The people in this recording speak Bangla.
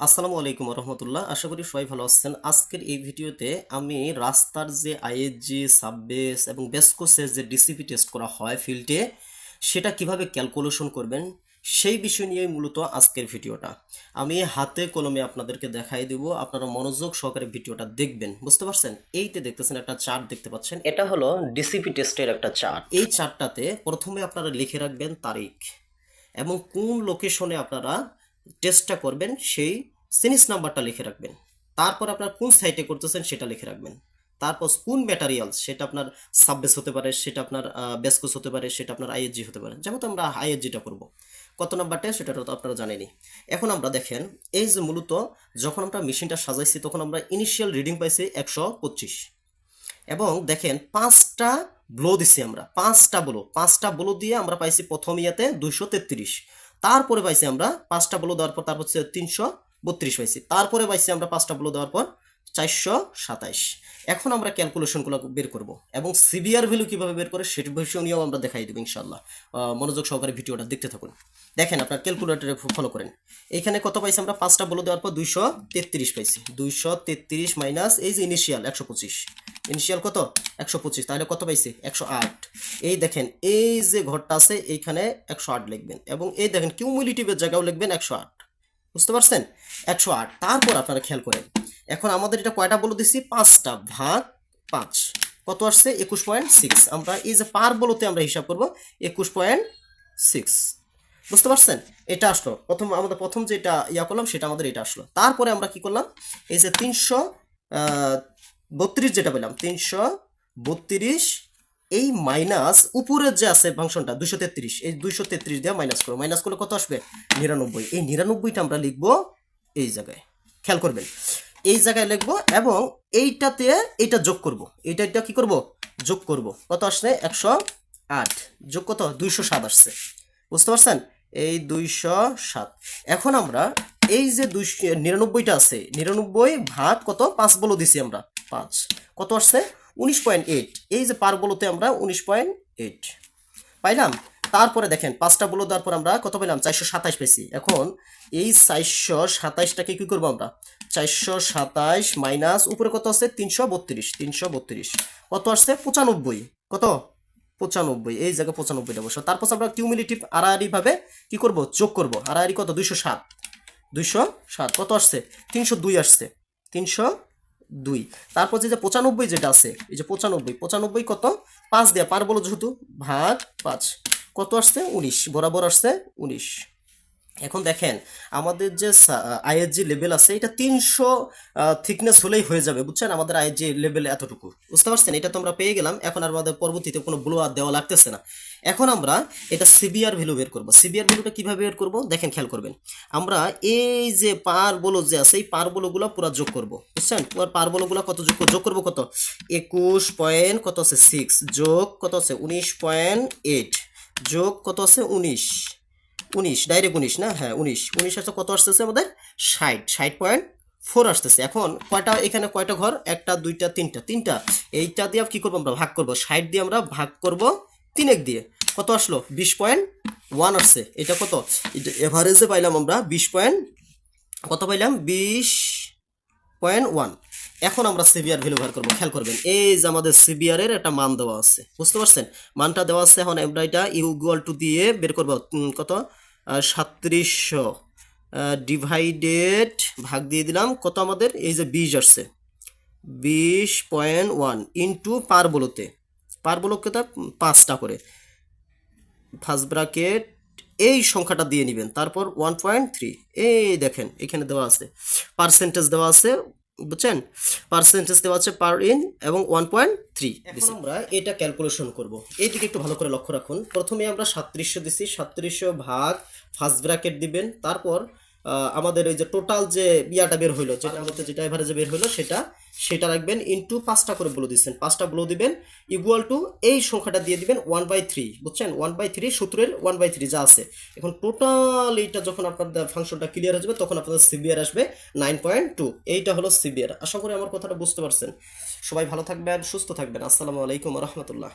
আসসালামু আলাইকুম রহমতুল্লাহ, আশা করি সবাই ভালো আছেন। আজকের এই ভিডিওতে আমি রাস্তার যে আইএসজি, সাববেস এবং বেসকোসের যে ডিসিপি টেস্ট করা হয় ফিল্ডে, সেটা কীভাবে ক্যালকুলেশন করবেন, সেই বিষয় নিয়ে মূলত আজকের ভিডিওটা। আমি হাতে কলমে আপনাদেরকে দেখাই দেব, আপনারা মনোযোগ সহকারে ভিডিওটা দেখবেন। বুঝতে পারছেন? এইতে দেখতেছেন একটা চার্ট দেখতে পাচ্ছেন। এটা হলো ডিসিপি টেস্টের একটা চার্ট। এই চার্টটাতে প্রথমে আপনারা লিখে রাখবেন তারিখ এবং কোন লোকেশনে আপনারা টেস্টটা করবেন, সেই সিনিস নাম্বারটা লিখে রাখবেন। তারপর আপনার কোন সাইটে করতেছেন সেটা লিখে রাখবেন। তারপর কোন ম্যাটারিয়ালস সেটা আপনার সাববেস হতে পারে, সেটা আপনার বেসকোস হতে পারে, সেটা আপনার আইএসজি হতে পারে। যেমন আমরা আইএসজিটা করব। কত নাম্বার টেস্ট সেটা তো আপনারা জানেনই। এখন আমরা দেখেন, এই যে মূলত যখন আমরা মেশিনটা সাজাইছি, তখন আমরা ইনিশিয়াল রিডিং পাইছি একশো পঁচিশ। এবং দেখেন, পাঁচটা ব্লো দিছি আমরা। পাঁচটা ব্লো পাঁচটা ব্লো দিয়ে আমরা পাইছি প্রথম ইয়াতে দুইশো তেত্রিশ। তারপরে পাইছি আমরা পাঁচটা ব্লো দেওয়ার পর, তারপর তিনশো বত্রিশ পাইছি। তারপরে পাইছি আমরা পাঁচটা ব্লো দেওয়ার পর চারশো সাতাইশ। এখন আমরা ক্যালকুলেশনগুলো বের করব এবং সিবিআর ভ্যালু কীভাবে বের করে সেটি বিষয় নিয়েও আমরা দেখাই দেবো ইনশাল্লাহ মনোযোগ সহকারে ভিডিওটা দেখতে থাকুন। দেখেন আপনার ক্যালকুলেটারে ফলো করেন। এখানে কত পাইছি আমরা? পাঁচটা বলে দেওয়ার পর দুইশো তেত্রিশ পাইছি। দুইশো তেত্রিশ মাইনাস এই যে ইনিশিয়াল একশো পঁচিশ। ইনিশিয়াল কত? একশো পঁচিশ। তাহলে কত পাইছি? একশো আট। এই দেখেন, এই যে ঘরটা আছে, এইখানে একশো আট লিখবেন এবং এই দেখেন কিউমুলেটিভের জায়গাও লিখবেন একশো আট। বুঝতে পারছেন? একশো আট। তারপর আপনারা খেয়াল করেন এখন আমাদের এটা কয়টা বলে দিচ্ছি পাঁচটা ভাগ পাঁচ। কত আসছে? একুশ পয়েন্ট সিক্স। আমরা এই যে পার বলতে আমরা হিসাব করব, একুশ পয়েন্ট সিক্স। বুঝতে পারছেন? এটা আসলো। প্রথম আমাদের প্রথম যেটা ইয়া করলাম, সেটা আমাদের এটা আসলো। তারপরে আমরা কি করলাম? এই যে তিনশো বত্রিশ যেটা পেলাম, তিনশো বত্রিশ, এই মাইনাস উপরের যে আছে ফাংশনটা দুশো তেত্রিশ, এই দুশো তেত্রিশ দিয়ে মাইনাস করো। মাইনাস করলে কত আসবে? নিরানব্বই। এই নিরানব্বইটা আমরা লিখব এই জায়গায়। খেয়াল করবেন। এই জায়গায় লিখব এবং এইটাতে এইটা যোগ করব। এইটা এটা কি করব? যোগ করব। কত আসছে? একশো আট। যোগ কত? দুইশো সাত আসছে। বুঝতে পারছেন? এই দুইশো সাত। এখন আমরা এই যে দুইশো নিরানব্বইটা আছে, নিরানব্বই ভাত কত? পাঁচ বলো দিছি আমরা। পাঁচ। কত আসছে? উনিশ পয়েন্ট এইট। এই যে পার বলোতে আমরা উনিশ পয়েন্ট এইট। পাইলাম? তারপরে দেখেন, পাঁচটা বলো দেওয়ার পর আমরা কত পেলাম? চারশো সাতাইশ পেয়েছি। এখন এই চারশো সাতাইশটাকে কী করব আমরা? চারশো সাতাইশ মাইনাস উপরে কত আছে? তিনশো বত্রিশ তিনশো বত্রিশ। কত আসছে? পঁচানব্বই। কত? পঁচানব্বই। এই জায়গায় পঁচানব্বইটা বসো। তারপর আমরা কিউমিলেটিভ আড়াআড়ি ভাবে কি করব? যোগ করব। আড়াআড়ি কত? দুইশো সাত। দুইশো সাত। কত আসছে? তিনশো দুই আসছে। তিনশো দুই। তারপর যে পঁচানব্বই যেটা আছে, এই যে পঁচানব্বই পঁচানব্বই কত? পাঁচ দেয়া। পার বলো যেহেতু, ভাগ পাঁচ। কত আসছে? উনিশ। বরাবর আসছে উনিশ। এখন দেখেন, আমাদের যে আইএসজি লেভেল আছে, এটা তিনশো থিকনেস হলেই হয়ে যাবে, বুঝছেন? আমাদের আইএসজি লেভেল এতটুকু। বুঝতে পারছেন? এটা তো আমরা পেয়ে গেলাম। এখন আর আমাদের পরবর্তীতে কোনো ব্লো আর দেওয়া লাগতেছে না। এখন আমরা এটা সিবিআর ভ্যালু বের করব। সিবিআর ভ্যালুটা কীভাবে বের করব? দেখেন, খেয়াল করবেন। আমরা এই যে পার বলো যে আছে, এই পার বলোগুলো পুরো যোগ করব, বুঝছেন? পুরো পার বলোগুলো কত যোগ? যোগ করব কত? একুশ পয়েন্ট কত আছে? সিক্স যোগ কত আছে? উনিশ পয়েন্ট এইট যোগ কত আছে? উনিশ। উনিশ ডাইরেক্ট উনিশ না? হ্যাঁ উনিশ। উনিশ আসতে কত আসতেছে আমাদের? ষাট। ষাট পয়েন্ট ফোর আসতেছে। এখন কয়টা? এখানে কয়টা ঘর? একটা, দুইটা, তিনটা। তিনটা। এইটা দিয়ে কি করব আমরা? ভাগ করব। ষাট দিয়ে আমরা ভাগ করব তিনেক দিয়ে। কত আসলো? বিশ পয়েন্ট ওয়ান আসছে। এটা কত? এভারেজে পাইলাম আমরা বিশ পয়েন্ট কত পাইলাম? বিশ পয়েন্ট ওয়ান এখন আমরা সিবিআর ভ্যালু বের করব। খেয়াল করবেন, এই যে আমাদের সিবিআর এর একটা মান দেওয়া আছে, বুঝতে পারছেন? মানটা দেওয়া আছে এখন আমরা এটা ইউগুয়াল টু দিয়ে বের করব কত? সাত্রিশশো ডিভাইডেড ভাগ দিয়ে দিলাম, কত আমাদের? এই যে বিশ আসছে। বিশ পয়েন্ট ওয়ান ইন্টু পার বলোতে, পার বলোকে তার পাঁচটা করে। ফার্স্ট ব্রাকেট এই সংখ্যাটা দিয়ে নেবেন, তারপর ওয়ান পয়েন্ট থ্রি এই দেখেন, এখানে দেওয়া আছে। পার্সেন্টেজ দেওয়া আছে বুঝছেন? পার্সেন্টেজ দেওয়া আছে পার ইন এবং ওয়ান পয়েন্ট থ্রি এখন আমরা এটা ক্যালকুলেশন করব। এই দিকে একটু ভালো করে লক্ষ্য রাখুন। প্রথমে আমরা সাতত্রিশশো দিছি সাতত্রিশশো ভাগ ফার্স্ট ব্র্যাকেট দিবেন তারপর আমাদের ওই যে টোটাল যে ইয়াটা বের হইল যেটা আমাদের এভারেজে বের হইল, সেটা সেটা রাখবেন ইন্টু পাঁচটা করে বলে দিচ্ছেন। পাঁচটা ব্লো দিবেন ইকুয়াল টু এই সংখ্যাটা দিয়ে দিবেন ওয়ান বাই থ্রি বুঝছেন? ওয়ান বাই থ্রি সূত্রের ওয়ান বাই থ্রি যা আছে। এখন টোটাল এইটা যখন আপনাদের ফাংশনটা ক্লিয়ার হয়ে যাবে, তখন আপনাদের সিবিআর আসবে নাইন পয়েন্ট টু এইটা হলো সিবিআর আশা করি আমার কথাটা বুঝতে পারছেন। সবাই ভালো থাকবেন, সুস্থ থাকবেন। আসসালামু আলাইকুম রহমতুল্লাহ।